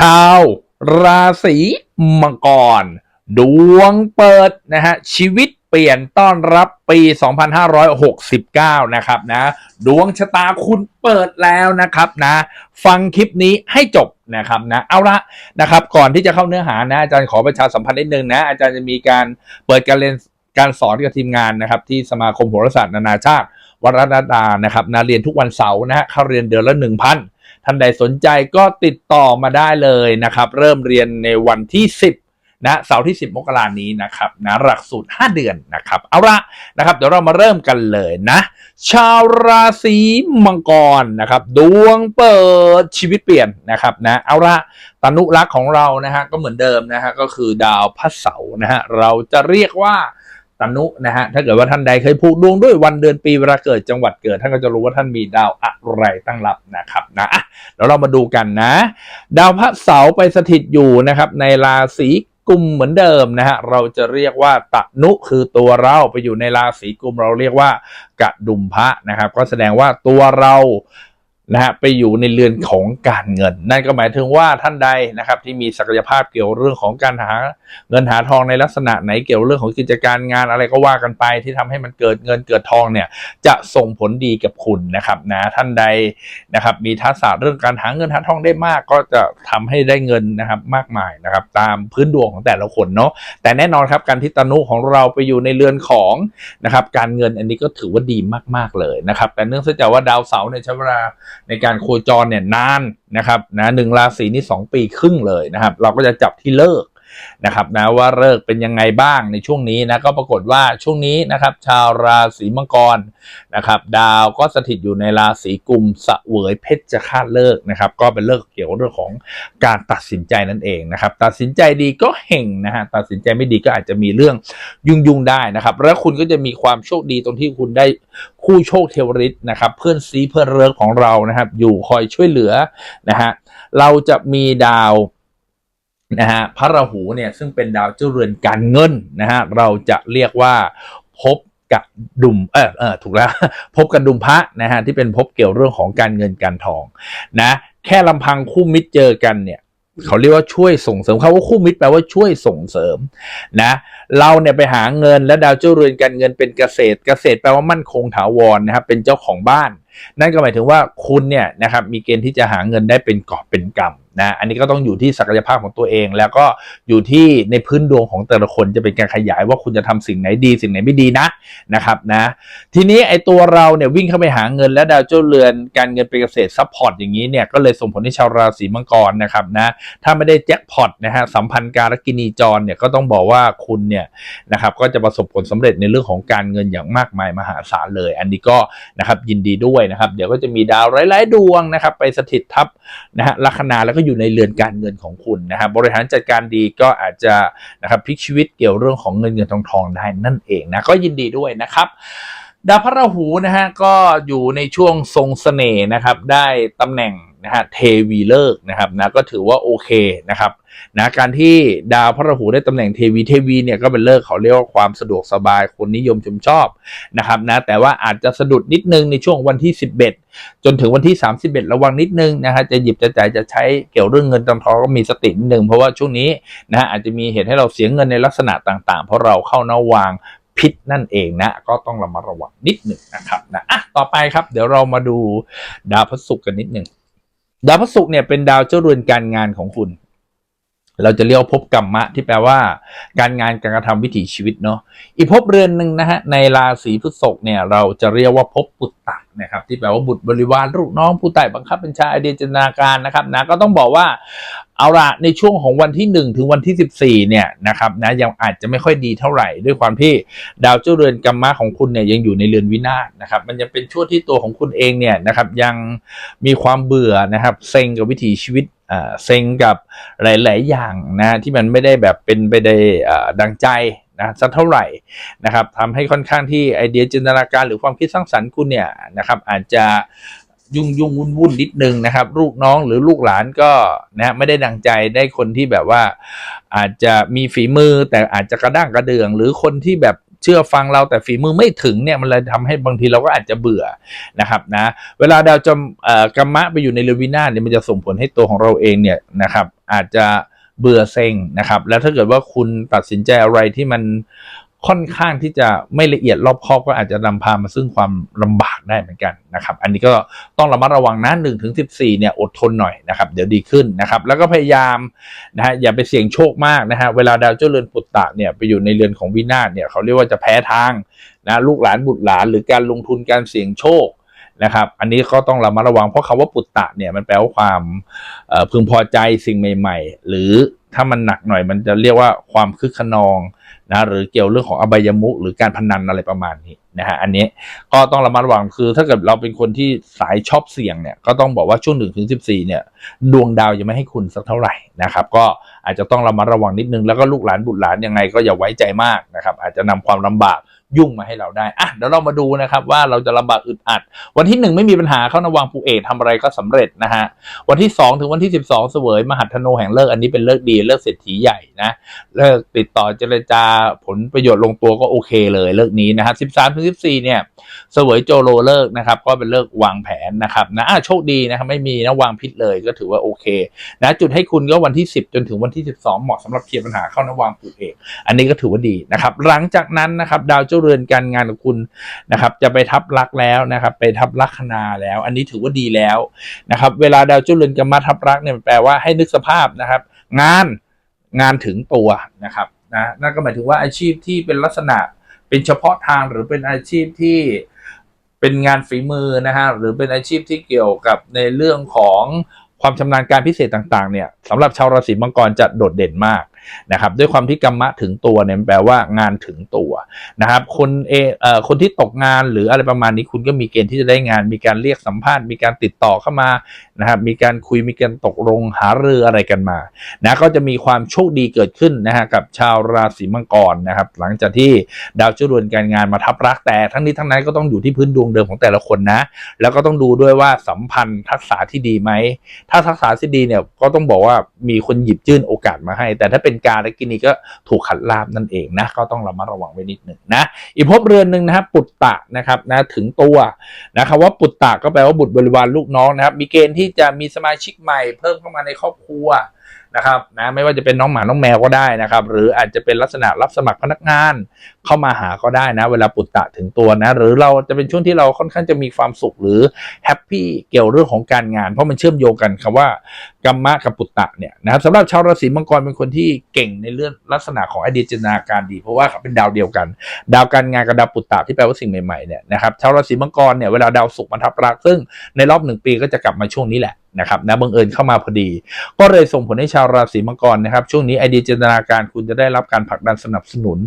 ชาว ราศีมังกร ดวงเปิดนะฮะชีวิตเปลี่ยนต้อนรับปี 2569 นะครับนะ ดวงชะตาคุณเปิดแล้วนะครับนะ ฟังคลิปนี้ให้จบนะครับนะ เอาละนะครับ ก่อนที่จะเข้าเนื้อหานะอาจารย์ขอประชาสัมพันธ์นิดนึงนะ อาจารย์จะมีการเปิดการเรียนการสอนกับทีมงานนะครับที่สมาคมโหราศาสตร์นานาชาติวรรณดานะครับนะเรียนทุกวันเสาร์นะฮะเข้าเรียนเดือนละ1,000 ท่านใดสนใจก็ติดต่อมาได้เลยนะครับ เริ่มเรียนในวันที่ 10นะเสาร์ที่ 10 มกราคมนี้นะครับนะหลักสูตร 5 เดือนนะครับเอาละนะครับเดี๋ยวเรามาเริ่มกันเลยนะ ชาวราศีมังกรนะครับดวงเปิดชีวิตเปลี่ยนนะครับนะเอาละตนุรักษ์ของเรานะฮะก็เหมือนเดิมนะฮะก็คือดาวพระเสาร์นะฮะเราจะเรียกว่า ตนุนะฮะถ้าเกิดว่าท่านใดเคยผูกดวงด้วยวันเดือนปีเวลาเกิดจังหวัดเกิด ท่านก็จะรู้ว่าท่านมีดาวอะไรตั้งรับนะครับนะเดี๋ยวเรามาดูกันนะ ดาวพระเสาร์ไปสถิตอยู่นะครับ ในราศีกุมเหมือนเดิมนะฮะเราจะเรียกว่าตนุคือตัวเราไปอยู่ในราศีกุมเราเรียกว่ากระดุมพระนะครับ ก็แสดงว่าตัวเรา นะฮะไปอยู่ในเรือนของการเงิน นั่นก็หมายถึงว่าท่านใดนะครับ ที่มีศักยภาพเกี่ยวเรื่องของการหาเงินหาทองในลักษณะไหนเกี่ยวเรื่องของกิจการงานอะไรก็ว่ากันไป ที่ทำให้มันเกิดเงินเกิดทองเนี่ยจะส่งผลดีกับคุณนะครับนะท่านใดนะครับ มีทักษะเรื่องการหาเงินหาทองได้มากก็จะทำให้ได้เงินนะครับมากมายนะครับ ตามพื้นดวงของแต่ละคนเนาะแต่แน่นอนครับการที่ตนุของเราไปอยู่ในเรือนของนะครับการเงินอันนี้ก็ถือว่าดีมาก ๆเลยนะครับ แต่เนื่องจากว่าดาวเสาร์เนี่ยใช้เวลาในการโคจรเนี่ยนานนะครับนะหนึ่งราศีนี่สองปีครึ่งเลยนะครับ เราก็จะจับที่เลิก นะครับนะว่าเลิกเป็นยังไงบ้างในช่วงนี้นะก็ปรากฏว่าช่วงนี้นะครับชาวราศีมังกรนะครับดาวก็สถิตอยู่ในราศีกุมเสวยเพชรจะคาดเลิกนะครับก็เป็นเลิกเกี่ยวกับเรื่องของการตัดสินใจนั่นเองนะครับตัดสินใจดีก็เห่งนะฮะตัดสินใจไม่ดีก็อาจจะมีเรื่องยุ่งยุ่งๆได้นะครับแล้วคุณก็จะมีความโชคดีตรงที่คุณได้คู่โชคเทวริตนะครับเพื่อนซีเพื่อนเลิกของเรานะครับอยู่คอยช่วยเหลือนะฮะเราจะมีดาว นะฮะพระราหูเนี่ยซึ่งเป็นดาวเจ้าเรือนการเงินนะฮะเราจะเรียกว่าพบกับดุมเออเออถูกแล้ว พบกับดุมพระนะฮะที่เป็นพบเกี่ยวเรื่องของการเงินการทองนะแค่ลำพังคู่มิตรเจอกันเนี่ยเขาเรียกว่าช่วยส่งเสริมเขาว่าคู่มิตรแปลว่าช่วยส่งเสริมนะเราเนี่ยไปหาเงินและดาวเจ้าเรือนการเงินเป็นเกษตร เกษตรแปลว่ามั่นคงถาวรนะครับเป็นเจ้าของบ้าน นั่นก็หมายถึงว่าคุณเนี่ยนะครับมีเกณฑ์ที่จะหาเงินได้เป็นกอบเป็นกำ นะอันนี้ก็ต้องอยู่ที่ศักยภาพของตัวเอง แล้วก็อยู่ที่ในพื้นดวงของแต่ละคนจะเป็นการขยายว่าคุณจะทำสิ่งไหนดี สิ่งไหนไม่ดีนะนะครับนะทีนี้ไอ้ตัวเราเนี่ยวิ่งเข้าไปหาเงินและดาวเจ้าเรือนการเงินเป็นเกษตรซัพพอร์ตอย่างนี้เนี่ยก็เลยส่งผลให้ชาวราศีมังกรนะครับนะถ้าไม่ได้แจ็คพอตนะฮะสัมพันธ์การกินีจรเนี่ยก็ต้องบอกว่าคุณเนี่ยนะครับก็จะประสบผลสำเร็จในเรื่องของการเงินอย่างมากมายมหาศาลเลย อันนี้ก็นะครับยินดีด้วยนะครับ เดี๋ยวก็จะมีดาวหลายๆดวงนะครับ ไปสถิตทับนะฮะลัคนาแล้วก็อยูู่่ในเรือนการเงินของคุณนะครับบริหารจัดการดีก็อาจจะนะครับพลิกชีวิตเกี่ยวเรื่องของเงินเงินทองทองได้นั่นเองนะก็ยินดีด้วยนะครับดาวพระราหูนะฮะก็อยู่ในช่วงทรงเสน่ห์นะครับ ได้ตำแหน่ง นะฮะเทวีเลิกนะครับนะก็ถือว่าโอเคนะครับนะการที่ดาวพระราหูได้ตำแหน่งเทวีเทวีเนี่ยก็เป็นเลิกเขาเรียกว่าความสะดวกสบายคนนิยมชมชอบนะครับนะแต่ว่าอาจจะสะดุดนิดนึงในช่วงวันที่ 11 จนถึงวันที่ 31 ระวังนิดนึงนะฮะจะหยิบจะจ่ายจะใช้เกี่ยวเรื่องเงินตำทองก็มีสตินิดนึงเพราะว่าช่วงนี้นะฮะอาจจะมีเหตุให้เราเสียเงินในลักษณะต่างๆ เพราะเราเข้านวางพิษนั่นเองนะก็ต้องระมัดระวังนิดหนึ่งนะครับนะอะต่อไปครับ เดี๋ยวเรามาดูดาวพฤหัสกันนิดหนึ่ง ดาวพฤหัสเนี่ยเป็นดาวเจ้าเรือนการงานของคุณ เราจะเรียกภพกรรมะที่แปลว่า การงานการกระทำวิถีชีวิตเนาะอีกภพเรือนหนึ่งนะฮะในราศีพฤษภเนี่ยเราจะเรียกว่าภพปุตตะนะครับที่แปลว่าบุตรบริวารลูกน้องผู้ใต้บังคับบัญชาไอเดียจินตนาการนะครับนะก็ต้องบอกว่าเอาละในช่วงของวันที่ 1 ถึงวันที่ 14เนี่ยนะครับนะยังอาจจะไม่ค่อยดีเท่าไหร่ ด้วยความที่ดาวเจ้าเรือนกรรมะของคุณเนี่ยยังอยู่ในเรือนวินาศนะครับมันยังเป็นช่วงที่ตัวของคุณเองเนี่ยนะครับยังมีความเบื่อนะครับเซ็งกับวิถีชีวิต เซ็งกับหลาย ๆ อย่างนะที่มันไม่ได้แบบเป็นไปได้ดังใจนะสักเท่าไหร่นะครับทำให้ค่อนข้างที่ไอเดียจินตนาการหรือความคิดสร้างสรรค์คุณเนี่ยนะครับอาจจะยุ่งยุ่งวุ่นวุ่นนิดนึงนะครับ ลูกน้องหรือลูกหลานก็นะไม่ได้ดังใจได้คนที่แบบว่าอาจจะมีฝีมือแต่อาจจะกระด้างกระเดือง หรือคนที่แบบ เชื่อฟังเราแต่ฝีมือไม่ถึงเนี่ยมันเลยทำให้บางทีเราก็อาจจะเบื่อนะครับนะเวลาดาวจำกรรมะไปอยู่ในเลวินาเนี่ยมันจะส่งผลให้ตัวของเราเองเนี่ยนะครับอาจจะเบื่อเซ็งนะครับ แล้วถ้าเกิดว่าคุณตัดสินใจอะไรที่มัน ค่อนข้างที่จะไม่ละเอียดรอบคอบก็อาจจะนำพามาซึ่งความลำบากได้เหมือนกันนะครับ อันนี้ก็ต้องระมัดระวังนะหนึ่งถึงสิบสี่เนี่ยอดทนหน่อยนะครับ เดี๋ยวดีขึ้นนะครับ แล้วก็พยายามนะฮะอย่าไปเสี่ยงโชคมากนะฮะเวลาดาวเจ้าเรือนปุตตะเนี่ยไปอยู่ในเรือนของวินาศเนี่ยเขาเรียกว่าจะแพ้ทางนะลูกหลานบุตรหลานหรือการลงทุนการเสี่ยงโชคนะครับ อันนี้ก็ต้องระมัดระวังเพราะคำว่าปุตตะเนี่ยมันแปลว่าความเอ่อพึงพอใจสิ่งใหม่ ๆ หรือถ้ามันหนักหน่อยมันจะเรียกว่าความคึกขนอง นะหรือเกี่ยวเรื่องของอบายมุหรือการพนันอะไรประมาณนี้นะฮะอันนี้ก็ต้องระมัดระวังคือถ้าเกิดเราเป็นคนที่สายชอบเสี่ยงเนี่ยก็ต้องบอกว่าช่วงหนึ่งถึงสิบสี่เนี่ยดวงดาวยังไม่ให้คุณสักเท่าไหร่นะครับก็อาจจะต้องระมัดระวังนิดนึงแล้วก็ลูกหลานบุตรหลานยังไงก็อย่าไว้ใจมากนะครับอาจจะนำความลำบาก ยุ่งมาให้เราได้อะเดี๋ยวเรามาดูนะครับว่าเราจะลำบากอึดอัด วันที่หนึ่งไม่มีปัญหาเข้านวังภูเอกทำอะไรก็สำเร็จนะฮะวันที่ 2 ถึงวันที่ 12 เสวยมหัทโนแห่งเลิกอันนี้เป็นเลิกดีเลิกเศรษฐีใหญ่นะเลิกติดต่อเจรจาผลประโยชน์ลงตัวก็โอเคเลยเลิกนี้นะฮะ13ถึง14เนี่ยเสวยโจโลเลิกนะครับก็เป็นเลิกวางแผนนะครับนะะโชคดีนะครับไม่มีนะวางพิษเลยก็ถือว่าโอเคนะจุดให้คุณก็วันที่ 10 จนถึงวันที่ 12 เหมาะสำหรับเคลียร์ปัญหาเข้านวังภูเอก อันนี้ก็ถือว่าดีนะครับหลังจากนั้นนะครับดาวเจ้าเรือนการงานของคุณนะครับจะไปทับลักแล้วนะครับไปทับลัคนาแล้ว อันนี้ถือว่าดีแล้วนะครับเวลาดาวเจ้าเรือนกรรมทับลักเนี่ยแปลว่าให้นึกสภาพนะครับ งานงานถึงตัวนะครับนะนั่นก็หมายถึงว่าอาชีพที่เป็นลักษณะเป็นเฉพาะทางหรือเป็นอาชีพที่เป็นงานฝีมือนะฮะหรือเป็นอาชีพที่เกี่ยวกับในเรื่องของความชำนาญการพิเศษต่างๆเนี่ยสำหรับชาวราศีมังกรจะโดดเด่นมากนะครับด้วยความที่กรรมะถึงตัวเนี่ยแปลว่างานถึงตัวนะครับคนเอเอ่อคนที่ตกงานหรืออะไรประมาณนี้คุณก็มีเกณฑ์ที่จะได้งาน มีการเรียกสัมภาษณ์มีการติดต่อเข้ามานะครับมีการคุยมีการตกลงหารืออะไรกันมานะก็จะมีความโชคดีเกิดขึ้นนะฮะกับชาวราศีมังกรนะครับหลังจากที่ดาวจุรวนการงานมาทับรักแต่ทั้งนี้ทั้งนั้นก็ต้องอยู่ที่พื้นดวงเดิมของแต่ละคนนะ แล้วก็ต้องดูด้วยว่าสัมพันธ์ทักษะที่ดีไหมถ้าทักษะที่ดีเนี่ยก็ต้องบอกว่ามีคนหยิบยื่นโอกาสมาให้ แต่ถ้าเป็นการและกินีก็ถูกขัดลาบนั่นเองนะก็ต้องระมัดระวังไว้นิดหนึ่งนะอีกภพเรือนหนึ่งนะครับปุตตะนะครับนะถึงตัวนะครับว่าปุตตะก็แปลว่าบุตรบริวารลูกน้องนะครับ มีเกณฑ์ที่จะมีสมาชิกใหม่เพิ่มเข้ามาในครอบครัวนะครับนะไม่ว่าจะเป็นน้องหมาน้องแมวก็ได้นะครับ หรืออาจจะเป็นลักษณะรับสมัครพนักงานเข้ามาหาก็ได้นะ เวลาปุตตะถึงตัวนะ หรือเราจะเป็นช่วงที่เราค่อนข้างจะมีความสุขหรือแฮปปี้เกี่ยวเรื่องของการงาน เพราะมันเชื่อมโยงกันคำว่ากัมมะกับปุตตะเนี่ยนะครับสำหรับชาวราศีมังกรเป็นคนที่เก่งในเรื่องลักษณะของไอเดียจินตนาการดี เพราะว่าเขาเป็นดาวเดียวกัน ดาวการงานกับดาวปุตตะที่แปลว่าสิ่งใหม่ๆเนี่ยนะครับชาวราศีมังกรเนี่ยเวลาดาวศุกร์มาทับรักซึ่งในรอบหนึ่งปีก็จะกลับมาช่วงนี้แหละนะครับนะบังเอิญเข้ามาพอดี ก็เลยส่งผลให้ชาวราศีมังกรนะครับ ช่วงนี้ไอเดียจินตนาการคุณจะได้รับการผลักดันสนับสนุน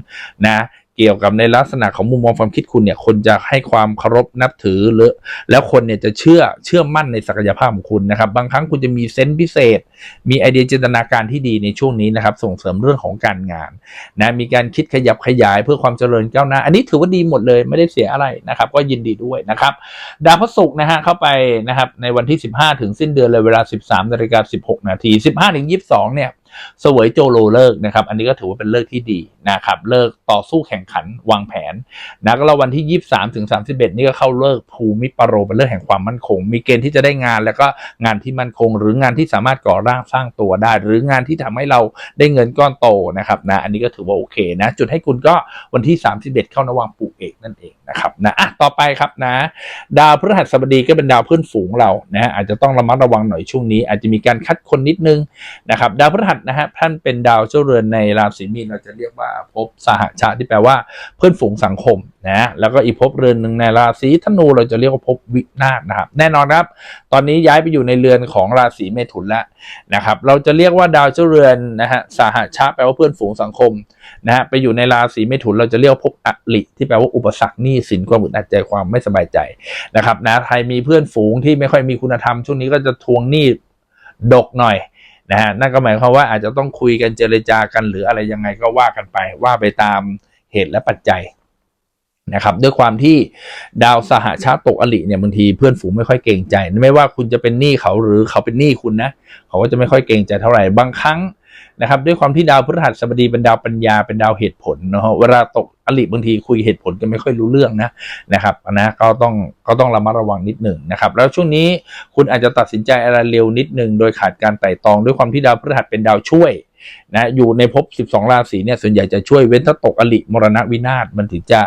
นะเกี่ยวกับในลักษณะของมุมมองความคิดคุณเนี่ย คนจะให้ความเคารพนับถือหรือ แล้วคนเนี่ยจะเชื่อเชื่อมั่นในศักยภาพของคุณนะครับ บางครั้งคุณจะมีเซนส์พิเศษ มีไอเดียจินตนาการที่ดีในช่วงนี้นะครับ ส่งเสริมเรื่องของการงานนะมีการคิดขยับขยายเพื่อความเจริญก้าวหน้า อันนี้ถือว่าดีหมดเลยไม่ได้เสียอะไรนะครับ ก็ยินดีด้วยนะครับ ดาวพฤหัสนะฮะเข้าไปนะครับในวันที่ 15 ถึงสิ้นเดือนเลยเวลา 13นาฬิกา16นาที15ถึง22เนี่ย เสวยโจโลเลิกนะครับ อันนี้ก็ถือว่าเป็นเลิกที่ดีนะครับ เลิกต่อสู้แข่งขันวางแผนนะแล้ววันที่ 23ถึง31 นี่ก็เข้าเลิกภูมิปรโรเป็นเลิกแห่งความมั่นคง มีเกณฑ์ที่จะได้งานแล้วก็งานที่มั่นคง หรืองานที่สามารถก่อร่างสร้างตัวได้ หรืองานที่ทำให้เราได้เงินก้อนโตนะครับนะอันนี้ก็ถือว่าโอเคนะ จุดให้คุณก็วันที่ 31 เข้านวังปูเอกนั่นเองนะครับนะอะต่อไปครับนะ ดาวพฤหัสบดีก็เป็นดาวเพื่อนฝูงเรานะฮะอาจจะต้องระมัดระวังหน่อยช่วงนี้ อาจจะมีการคัดคนนิดนึงนะครับดาวพฤหัสนะฮะท่านเป็นดาวเจ้าเรือนในราศีมีนเราจะเรียกว่าภพสหชาติที่แปลว่าเพื่อนฝูงสังคมนะแล้วก็อีกภพเรือนหนึ่งในราศีธนูเราจะเรียกว่าภพวินาศนะครับ แน่นอนครับ ตอนนี้ย้ายไปอยู่ในเรือนของราศีเมถุนแล้วนะครับ เราจะเรียกว่าดาวเจ้าเรือนนะฮะสหชาติแปลว่าเพื่อนฝูงสังคมนะฮะไปอยู่ในราศีเมถุนเราจะเรียกว่าภพอริที่แปลว่าอุปสรรคหนี้สินความอึดอัดใจความไม่สบายใจนะครับนะใครมีเพื่อนฝูงที่ไม่ค่อยมีคุณธรรมช่วงนี้ก็จะทวงหนี้ดกหน่อย นะฮะนั่นก็หมายความว่าอาจจะต้องคุยกันเจรจากันหรืออะไรยังไงก็ว่ากันไป ว่าไปตามเหตุและปัจจัยนะครับด้วยความที่ดาวสหชาติตกอลิเนี่ยบางทีเพื่อนฝูงไม่ค่อยเกรงใจ ไม่ว่าคุณจะเป็นหนี้เขาหรือเขาเป็นหนี้คุณนะเขาก็จะไม่ค่อยเกรงใจเท่าไหร่บางครั้ง นะครับด้วยความที่ดาวพฤหัสบดีเป็นดาวปัญญาเป็นดาวเหตุผลเนาะเวลาตกอลิบางทีคุยเหตุผลกันไม่ค่อยรู้เรื่องนะนะครับนะก็ต้องก็ต้องระมัดระวังนิดหนึ่งนะครับ แล้วช่วงนี้คุณอาจจะตัดสินใจอะไรเร็วนิดหนึ่งโดยขาดการไต่ตอง ด้วยความที่ดาวพฤหัสเป็นดาวช่วยนะอยู่ในภพ 12 ราศีเนี่ยส่วนใหญ่จะช่วยเว้นถ้าตกอลิมรณะวินาศมันถึงจะ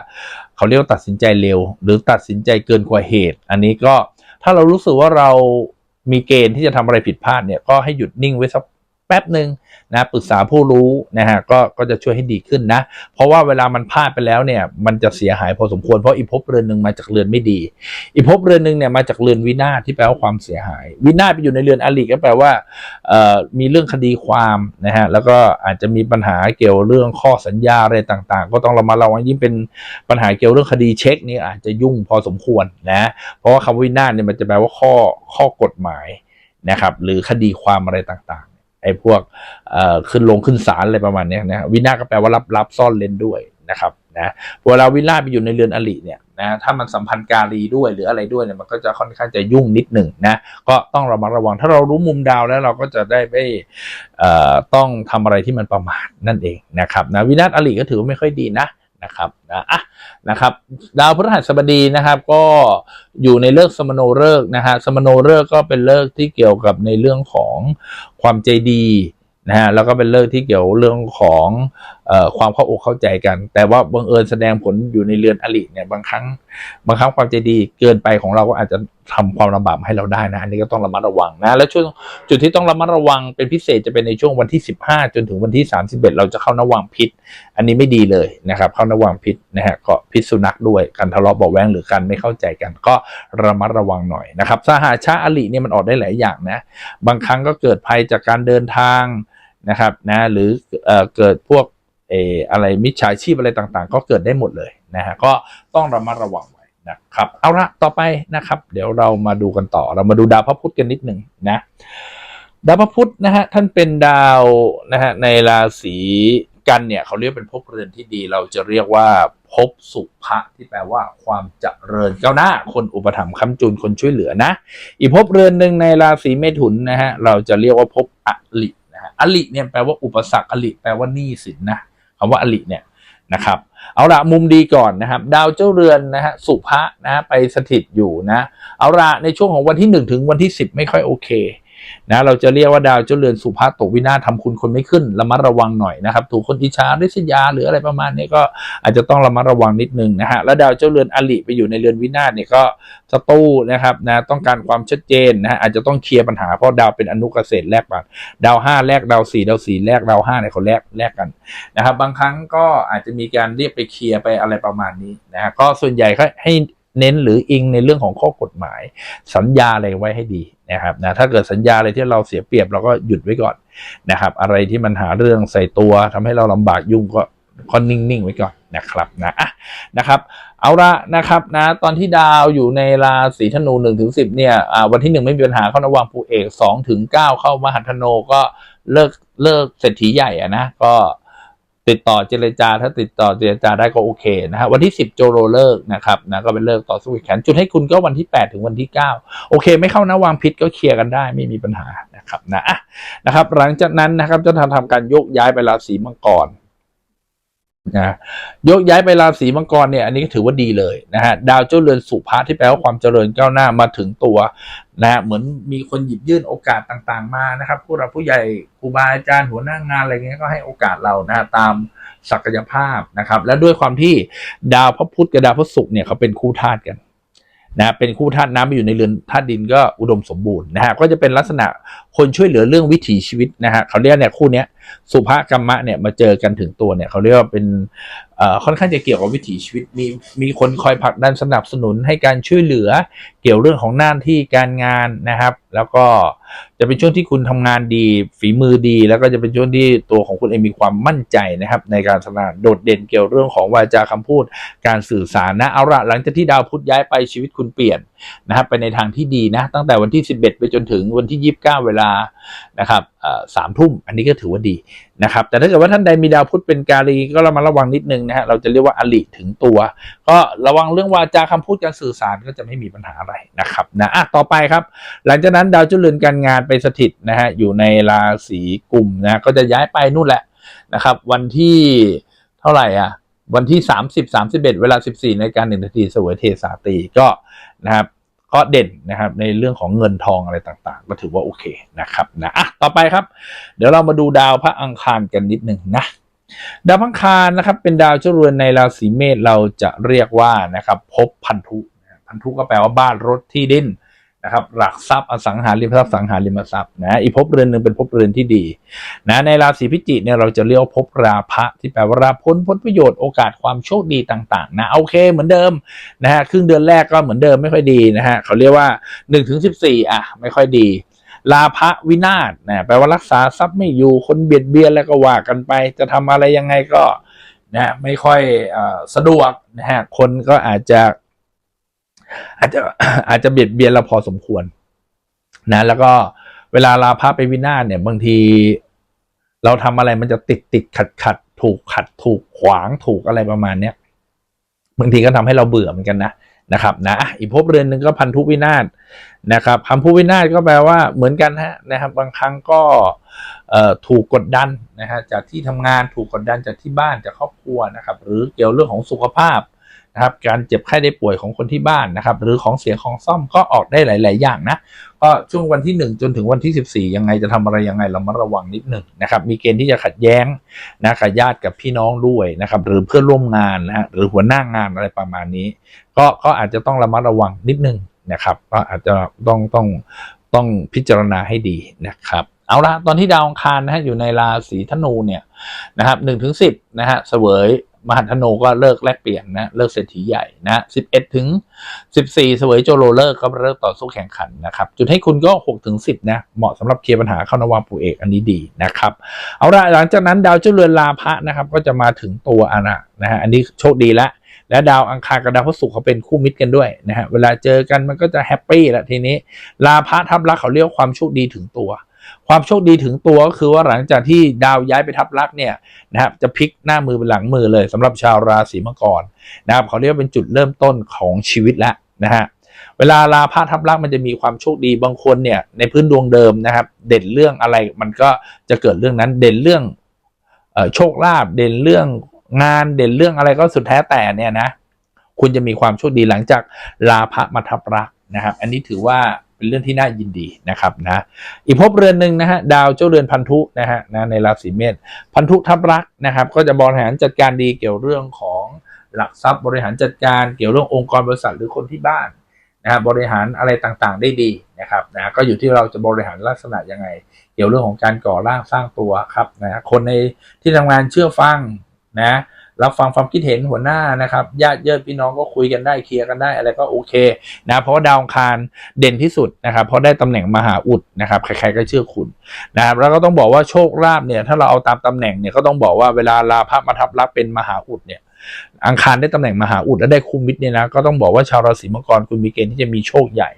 เขาเรียกว่าตัดสินใจเร็ว หรือตัดสินใจเกินกว่าเหตุ อันนี้ก็ถ้าเรารู้สึกว่าเรามีเกณฑ์ที่จะทำอะไรผิดพลาดเนี่ยก็ให้หยุดนิ่งไว้สัก แป๊บหนึ่งนะปรึกษาผู้รู้นะฮะก็ก็จะช่วยให้ดีขึ้นนะ เพราะว่าเวลามันพลาดไปแล้วเนี่ย มันจะเสียหายพอสมควรเพราะอีภพเรือนหนึ่งมาจากเรือนไม่ดี อีภพเรือนหนึ่งเนี่ยมาจากเรือนวินาศที่แปลว่าความเสียหาย วินาศไปอยู่ในเรือนอลิก็แปลว่าเอ่อมีเรื่องคดีความนะฮะแล้วก็อาจจะมีปัญหาเกี่ยวเรื่องข้อสัญญาอะไรต่างๆ ก็ต้องระมัดระวังยิ่งเป็นปัญหาเกี่ยวเรื่องคดีเช็คนี่อาจจะยุ่งพอสมควรนะเพราะว่าคำวินาศเนี่ยมันจะแปลว่าข้อข้อกฎหมายนะครับหรือคดีความอะไรต่างๆ ไอ้พวกขึ้นลงขึ้นศาลอะไรประมาณนี้นะวินาศก็แปลว่ารับรับซ่อนเลนด้วยนะครับนะเวลาวินาศไปอยู่ในเรือนอลิเนี่ยนะถ้ามันสัมพันธ์การีด้วยหรืออะไรด้วยเนี่ยมันก็จะค่อนข้างจะยุ่งนิดหนึ่งนะก็ต้องระมัดระวังถ้าเรารู้มุมดาวแล้วเราก็จะได้ไม่ต้องทำอะไรที่มันประมาทนั่นเองนะครับนะวินาศอลิก็ถือว่าไม่ค่อยดีนะนะครับนะอะ นะครับดาวพฤหัสบดีนะครับก็อยู่ในเลิกสมโนเลิกนะฮะสมโนเลิกก็เป็นเลิกที่เกี่ยวกับในเรื่องของความใจดีนะฮะแล้วก็เป็นเลิกที่เกี่ยวเรื่องของ ความเข้าอกเข้าใจกัน แต่ว่าบังเอิญแสดงผลอยู่ในเรือนอลิเนี่ยบางครั้ง บางครั้งความใจดีเกินไปของเราก็อาจจะทำความลำบากให้เราได้นะ อันนี้ก็ต้องระมัดระวังนะ แล้วช่วงจุดที่ต้องระมัดระวังเป็นพิเศษจะเป็นในช่วงวันที่ 15 จนถึงวันที่ 31 เราจะเข้านวังพิษ อันนี้ไม่ดีเลยนะครับ เข้านวังพิษนะฮะก็พิษสุนัขด้วยการทะเลาะเบาแวงหรือการไม่เข้าใจกัน ก็ระมัดระวังหน่อยนะครับสหาชาอลิเนี่ยมันออกได้หลายอย่างนะ บางครั้งก็เกิดภัยจากการเดินทางนะครับนะหรือเอเกิดพวก เอออะไรมิจฉาชีพอะไรต่างๆ ก็เกิดได้หมดเลยนะฮะก็ต้องระมัดระวังไว้นะครับเอาละต่อไปนะครับ เดี๋ยวเรามาดูกันต่อ เรามาดูดาวพระพุธกันนิดหนึ่งนะดาวพระพุธนะฮะท่านเป็นดาวนะฮะในราศีกันเนี่ยเขาเรียกเป็นภพเรือนที่ดี เราจะเรียกว่าภพสุภะที่แปลว่าความเจริญก้าวหน้า คนอุปถัมภ์ค้ำจุนคนช่วยเหลือนะ อีกภพเรือนหนึ่งในราศีเมถุนนะฮะเราจะเรียกว่าภพอลินะฮะอลิเนี่ยแปลว่าอุปสรรคอลิแปลว่าหนี้สินนะ คำว่าอลิเนี่ยนะครับเอาละมุมดีก่อนนะครับ ดาวเจ้าเรือนนะฮะสุภะนะไปสถิตอยู่นะเอาละในช่วงของวันที่หนึ่งถึงวันที่สิบไม่ค่อยโอเค นะเราจะเรียกว่าดาวเจ้าเรือนสุภะตกวินาศทำคุณคนไม่ขึ้นระมัดระวังหน่อยนะครับถูกคนอิจฉาริษยาหรืออะไรประมาณนี้ก็อาจจะต้องระมัดระวังนิดนึงนะฮะแล้วดาวเจ้าเรือนอลิไปอยู่ในเรือนวินาศเนี่ยก็ศัตรูนะครับนะต้องการความชัดเจนนะฮะอาจจะต้องเคลียร์ปัญหาเพราะดาวเป็นอนุเกษตรแลกกันดาวห้าแลกดาวสี่ดาวสี่แลกดาวห้าเนี่ยเขาแลกแลกกันนะครับบางครั้งก็อาจจะมีการเรียกไปเคลียร์ไปอะไรประมาณนี้นะฮะก็ส่วนใหญ่ก็ให้เน้นหรืออิงในเรื่องของข้อกฎหมาย สัญญาอะไรไว้ให้ดี นะครับนะถ้าเกิดสัญญาอะไรที่เราเสียเปรียบเราก็หยุดไว้ก่อนนะครับ อะไรที่มันหาเรื่องใส่ตัวทำให้เราลำบากยุ่งก็ก็นิ่งๆไว้ก่อนนะครับนะอะนะครับ เอาละนะครับนะตอนที่ดาวอยู่ในราศีธนูหนึ่งถึงสิบเนี่ยวันที่หนึ่งไม่มีปัญหาเข้านวังปูเอกสองถึงเก้าเข้ามหันธโนก็เลิกเลิกเศรษฐีใหญ่อะนะก็ ติดต่อเจรจา ถ้าติดต่อเจรจาได้ก็โอเคนะฮะวันที่สิบโจโรเลิกนะครับนะก็เป็นเลิกต่อสู้แขนจุดให้คุณก็วันที่แปดถึงวันที่เก้าโอเค ไม่เข้านะวางพิษก็เคลียร์กันได้ไม่มีปัญหานะครับนะอะนะครับหลังจากนั้นนะครับจะทำทำการโยกย้ายไปราศีมังกร นะยกย้ายไปราศีมังกรเนี่ยอันนี้ก็ถือว่าดีเลยนะฮะดาวเจ้าเรือนสุภาที่แปลว่าความเจริญก้าวหน้ามาถึงตัวนะฮะเหมือนมีคนหยิบยื่นโอกาสต่างๆมานะครับผู้รับผู้ใหญ่ครูบาอาจารย์หัวหน้างานอะไรเงี้ยก็ให้โอกาสเรานะฮะตามศักยภาพนะครับ และด้วยความที่ดาวพระพุธกับดาวพระศุกร์เนี่ยเขาเป็นคู่ธาตุกันนะเป็นคู่ธาตุน้ำไปอยู่ในเรือนธาตุดินก็อุดมสมบูรณ์นะฮะก็จะเป็นลักษณะคนช่วยเหลือเรื่องวิถีชีวิตนะฮะเขาเรียกเนี่ยคู่เนี้ย สุภกรรมะเนี่ยมาเจอกันถึงตัวเนี่ยเขาเรียกว่าเป็นค่อนข้างจะเกี่ยวกับวิถีชีวิตมีมีคนคอยผลักดันสนับสนุนให้การช่วยเหลือ เกี่ยวเรื่องของหน้าที่การงานนะครับ แล้วก็จะเป็นช่วงที่คุณทำงานดี ฝีมือดี แล้วก็จะเป็นช่วงที่ตัวของคุณเองมีความมั่นใจนะครับ ในการทำงานโดดเด่นเกี่ยวเรื่องของวาจาคำพูด การสื่อสารนะเอาละหลังจากที่ดาวพุธย้ายไปชีวิตคุณเปลี่ยนนะครับไปในทางที่ดีนะ ตั้งแต่วันที่ 11 ไปจนถึงวันที่ 29 เวลานะครับสามทุ่ม อันนี้ก็ถือว่าดีนะครับ แต่ถ้าเกิดว่าท่านใดมีดาวพุธเป็นกาลีก็เรามาระวังนิดนึงนะฮะ เราจะเรียกว่าอลิถึงตัว ก็ระวังเรื่องวาจาคำพูดการสื่อสารก็จะไม่มีปัญหาอะไรนะครับนะอะต่อไปครับ หลังจากนั้นดาวจุลเรือนการงานไปสถิตนะฮะ อยู่ในราศีกุมนะ ก็จะย้ายไปนู่นแหละนะครับ วันที่เท่าไหร่อะวันที่ 30 31 เวลา 14นาฬิกา1นาทีเสวยเทสาตีก็ นะครับก็เด่นนะครับในเรื่องของเงินทองอะไรต่างๆ ก็ถือว่าโอเคนะครับนะอะต่อไปครับ เดี๋ยวเรามาดูดาวพระอังคารกันนิดหนึ่งนะดาวอังคารนะครับเป็นดาวเจ้าเรือนในราศีเมษเราจะเรียกว่านะครับพบพันธุพันธุก็แปลว่าบ้านรถที่ดิน นะครับหลักทรัพย์อสังหาริมทรัพย์สังหาริมทรัพย์นะอีกภพเรือนหนึ่งเป็นภพเรือนที่ดีนะในราศีพิจิกเนี่ยเราจะเรียกว่าภพราภะที่แปลว่าราพ้นผลประโยชน์โอกาสความโชคดีต่างๆนะโอเคเหมือนเดิมนะฮะครึ่งเดือนแรกก็เหมือนเดิมไม่ค่อยดีนะฮะเขาเรียกว่า1นถึงสิอะไม่ค่อยดีลาภวินาศนะแปลว่ารักษาทรัพย์ไม่อยู่คนเบียดเบียนแล้วก็ว่ากันไป จะทำอะไรยังไงก็นะไม่ค่อยอสะดวกนะฮะคนก็อาจจะ อาจจะอาจจะเบียดเบียนเราพอสมควร นะ แล้วก็เวลาลาภไปวินาศเนี่ย บางทีเราทำอะไรมันจะติดติดขัดขัดถูกขัดถูกขวางถูกอะไรประมาณเนี้ยบางทีก็ทำให้เราเบื่อเหมือนกันนะนะครับนะอีกภพเรือนหนึ่งก็พันธุวินาศนะครับพันธุวินาศก็แปลว่าเหมือนกันฮะนะครับ บางครั้งก็ถูกกดดันนะฮะจากที่ทำงานถูกกดดันจากที่บ้านจากครอบครัวนะครับ หรือเกี่ยวเรื่องของสุขภาพ นะครับการเจ็บไข้ได้ป่วยของคนที่บ้านนะครับ หรือของเสียของซ่อมก็ออกได้หลาย ๆ อย่างนะก็ช่วงวันที่ 1 จนถึงวันที่ 14 ยังไงจะทำอะไรยังไงเรามาระวังนิดหนึ่งนะครับ มีเกณฑ์ที่จะขัดแย้งนะกับญาติกับพี่น้องด้วยนะครับ หรือเพื่อนร่วมงานนะฮะหรือหัวหน้างานอะไรประมาณนี้ ก็ก็อาจจะต้องระมัดระวังนิดนึงนะครับก็อาจจะต้องต้องต้องพิจารณาให้ดีนะครับเอาละตอนที่ดาวอังคารนะฮะอยู่ในราศีธนูเนี่ยนะครับหนึ่งถึงสิบนะฮะเสวย มหันธนูก็เลิกแลกเปลี่ยนนะเลิกเศรษฐีใหญ่นะสิบเอ็ดถึงสิบสี่เสวยโจโรเลิกก็เลิกต่อสู้แข่งขันนะครับ จุดให้คุณก็หกถึงสิบนะเหมาะสำหรับเคลียร์ปัญหาเข้านวามปูเอกอันนี้ดีนะครับ เอาละหลังจากนั้นดาวเจ้าเรือนลาภะนะครับ ก็จะมาถึงตัวอนะนะฮะอันนี้โชคดีแล้วและดาวอังคารกับดาวพฤหัสเขาเป็นคู่มิตรกันด้วยนะฮะเวลาเจอกันมันก็จะแฮปปี้ละทีนี้ลาภะทับลักเขาเรียกความโชคดีถึงตัว ความโชคดีถึงตัวก็คือว่าหลังจากที่ดาวย้ายไปทับลักเนี่ยนะครับจะพลิกหน้ามือเป็นหลังมือเลยสำหรับชาวราศีมังกรนะครับเขาเรียกว่าเป็นจุดเริ่มต้นของชีวิตแล้วนะฮะเวลาลาภะทับลักมันจะมีความโชคดีบางคนเนี่ยในพื้นดวงเดิมนะครับ เด่นเรื่องอะไรมันก็จะเกิดเรื่องนั้นเด่นเรื่องโชคลาภเด่นเรื่องงานเด่นเรื่องอะไรก็สุดแท้แต่เนี่ยนะคุณจะมีความโชคดีหลังจากลาภมาทับรักนะครับ อันนี้ถือว่า เป็นเรื่องที่น่ายินดีนะครับนะอีกภพเรือนหนึ่งนะฮะดาวเจ้าเรือนพันธุนะฮะนะในราศีเมษพันธุทับรักนะครับ ก็จะบริหารจัดการดีเกี่ยวเรื่องของหลักทรัพย์บริหารจัดการเกี่ยวเรื่ององค์กรบริษัทหรือคนที่บ้านนะครับบริหารอะไรต่างๆได้ดีนะครับนะก็อยู่ที่เราจะบริหารลักษณะยังไง เกี่ยวเรื่องของการก่อร่างสร้างตัวครับนะคนในที่ทำงานเชื่อฟังนะ รับฟังความคิดเห็นหัวหน้านะครับญาติเยิดพี่น้องก็คุยกันได้เคลียร์กันได้อะไรก็โอเคนะเพราะดาวองคารเด่นที่สุดนะครับเพราะได้ตำแหน่งมหาอุดนะครับใครๆก็เชื่อคุณนะครับแล้วก็ต้องบอกว่าโชคลาภเนี่ยถ้าเราเอาตามตำแหน่งเนี่ยก็ต้องบอกว่าเวลาลาภมาทับรับเป็นมหาอุดเนี่ยอังคารได้ตำแหน่งมหาอุดและได้คุมมิตรเนี่ยนะก็ต้องบอกว่าชาวราศีมังกรคุณมีเกณฑ์ที่จะมีโชคใหญ่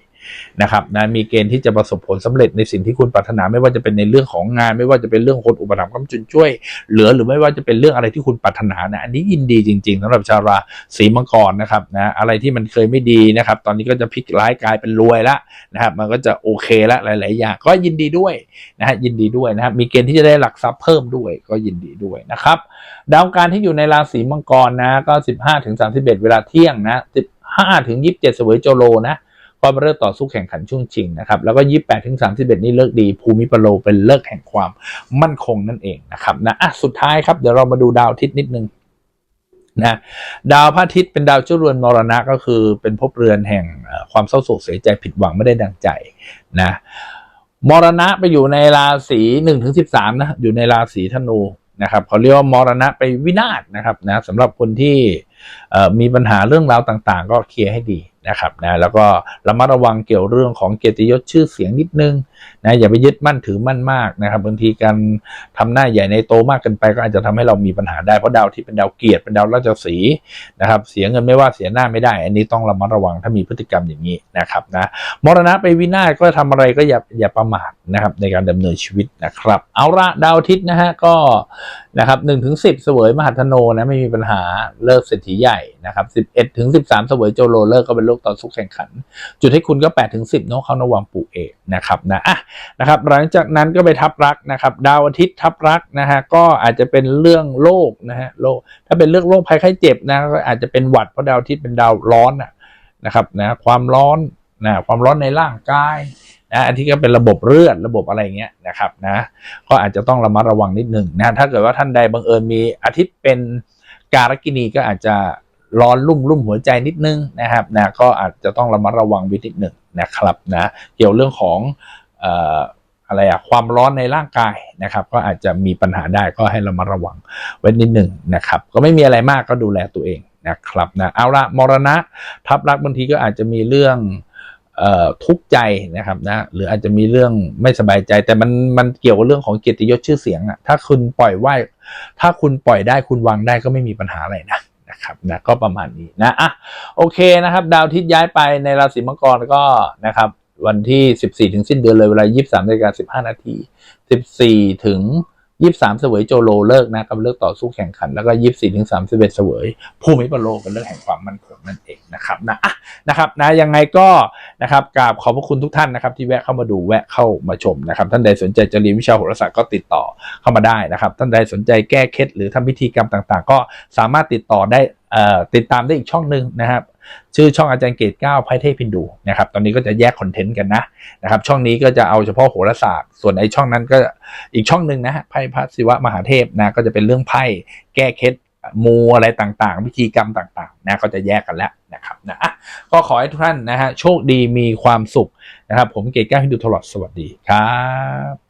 นะครับนะมีเกณฑ์ที่จะประสบผลสำเร็จในสิ่งที่คุณปรารถนาไม่ว่าจะเป็นในเรื่องของงาน ไม่ว่าจะเป็นเรื่องคนอุปถัมภ์คำจุนช่วย เหลือหรือไม่ว่าจะเป็นเรื่องอะไรที่คุณปรารถนานะอันนี้ยินดีจริงๆสำหรับชาวราศีมังกรนะครับนะอะไรที่มันเคยไม่ดีนะครับ ตอนนี้ก็จะพลิกร้ายกลายเป็นรวยละนะครับ มันก็จะโอเคละหลาย ๆ อย่างก็ยินดีด้วยนะฮะยินดีด้วยนะครับมีเกณฑ์ที่จะได้หลักทรัพย์เพิ่มด้วยก็ยินดีด้วยนะครับดาวการที่อยู่ในราศีมังกรนะก็ 15-31 เวลาเที่ยงนะ15-27 เสวยโจโลนะ ก็เริ่มต่อสู้แข่งขันช่วงชิงนะครับแล้วก็ 28ถึง31 นี่เลิกดี ภูมิปโลเป็นเลิกแห่งความมั่นคงนั่นเองนะครับนะอะสุดท้ายครับเดี๋ยวเรามาดูดาวทิศนิดนึงนะดาวพระอาทิตย์เป็นดาวเจ้าเรือนมรณะก็คือเป็นภพเรือนแห่งความเศร้าโศกเสียใจผิดหวังไม่ได้ดังใจนะมรณะไปอยู่ในราศีหนึ่งถึงสิบสามนะอยู่ในราศีธนูนะครับเขาเรียกว่ามรณะไปวินาศนะครับนะสำหรับคนที่มีปัญหาเรื่องราวต่างๆ ก็เคลียร์ให้ดี นะครับนะแล้วก็ระมัดระวังเกี่ยวเรื่องของเกียรติยศชื่อเสียงนิดนึง นะอย่าไปยึดมั่นถือมั่นมากนะครับบางทีการทำหน้าใหญ่ในโตมากเกินไปก็อาจจะทำให้เรามีปัญหาได้เพราะดาวที่เป็นดาวเกียรติเป็นดาวราชสีนะครับ เสียเงินไม่ว่าเสียหน้าไม่ได้ อันนี้ต้องระมัดระวังถ้ามีพฤติกรรมอย่างนี้นะครับนะมรณะไปวินาศก็ทำอะไรก็อย่าอย่าประมาทนะครับในการดำเนินชีวิตนะครับ เอาละดาวอาทิตย์นะฮะก็นะครับหนึ่งถึงสิบเสวยมหัทโนนะไม่มีปัญหาเลิกเศรษฐีใหญ่นะครับสิบเอ็ดถึงสิบสามเสวยโจโลเลิกก็เป็นโรคต่อสู้แข่งขัน จุดให้คุณก็8ปดถึงสิบเนาะเขาระวังปลูกเอกนะครับนะอะนะครับหลังจากนั้นก็ไปทับรักนะครับ ดาวอาทิตย์ทับรักนะฮะก็อาจจะเป็นเรื่องโรคนะฮะโรคถ้าเป็นเรื่องโรคภัยไข้เจ็บนะก็อาจจะเป็นหวัดเพราะดาวอาทิตย์เป็นดาวร้อนนะนะครับนะความร้อนนะความร้อนในร่างกายนะอันที่ก็เป็นระบบเลือดระบบอะไรเงี้ยนะครับนะก็อาจจะต้องระมัดระวังนิดหนึ่งนะถ้าเกิดว่าท่านใดบังเอิญมีอาทิตย์เป็นการกินีก็อาจจะร้อนรุ่มรุ่มหัวใจนิดนึงนะครับนะก็อาจจะต้องระมัดระวังวินิดหนึ่งนะครับนะเกี่ยวเรื่องของ อะไรอะความร้อนในร่างกายนะครับ ก็อาจจะมีปัญหาได้ก็ให้เระมัดระวังไว้นิดหนึ่งนะครับ ก็ไม่มีอะไรมากก็ดูแลตัวเองนะครับนะเอาละมรณะทับรักบางทีก็อาจจะมีเรื่องออทุกข์ใจนะครับนะหรืออาจจะมีเรื่องไม่สบายใจ แต่มันมันเกี่ยวกับเรื่องของเกียรติยศชื่อเสียงอะถ้าคุณปล่อยไหวถ้าคุณปล่อยได้คุณวางได้ก็ไม่มีปัญหาอะไรนะนะครับนะก็ประมาณนี้นะอะโอเคนะครับ ดาวอาทิตย์ย้ายไปในราศีมังกรก็นะครับ วันที่ 14 ถึงสิ้นเดือนเลยเวลา 23นาฬิกา15 นาที 14 ถึง 23 เสวยโจโลเลิกนะกับเลิกต่อสู้แข่งขัน แล้วก็ 24 ถึง 31 เสวยภูมิปโลกเป็นเรื่องแห่งความมั่นคงนั่นเองนะครับนะอะนะครับนะยังไงก็นะครับกราบขอบพระคุณทุกท่านนะครับ ที่แวะเข้ามาดูแวะเข้ามาชมนะครับ ท่านใดสนใจจะเรียนวิชาโหราศาสตร์ก็ติดต่อเข้ามาได้นะครับ ท่านใดสนใจแก้เคล็ดหรือทำพิธีกรรมต่าง ๆ ก็สามารถติดต่อได้เอ่อติดตามได้อีกช่องหนึ่งนะครับ ชื่อช่องอาจารย์เกตเก้าไพ่เทพพินดูนะครับตอนนี้ก็จะแยกคอนเทนต์กันนะนะครับช่องนี้ก็จะเอาเฉพาะโหราศาสตร์ส่วนไอช่องนั้นก็อีกช่องหนึ่งนะฮะไพ่พระศิวะมหาเทพนะก็จะเป็นเรื่องไพ่แก้เคล็ดมูอะไรต่างๆพิธีกรรมต่างๆนะก็จะแยกกันแล้วนะครับนะอะก็ขอให้ทุกท่านนะฮะโชคดีมีความสุขนะครับ ผมเกตเก้าพินดูตลอดสวัสดีครับ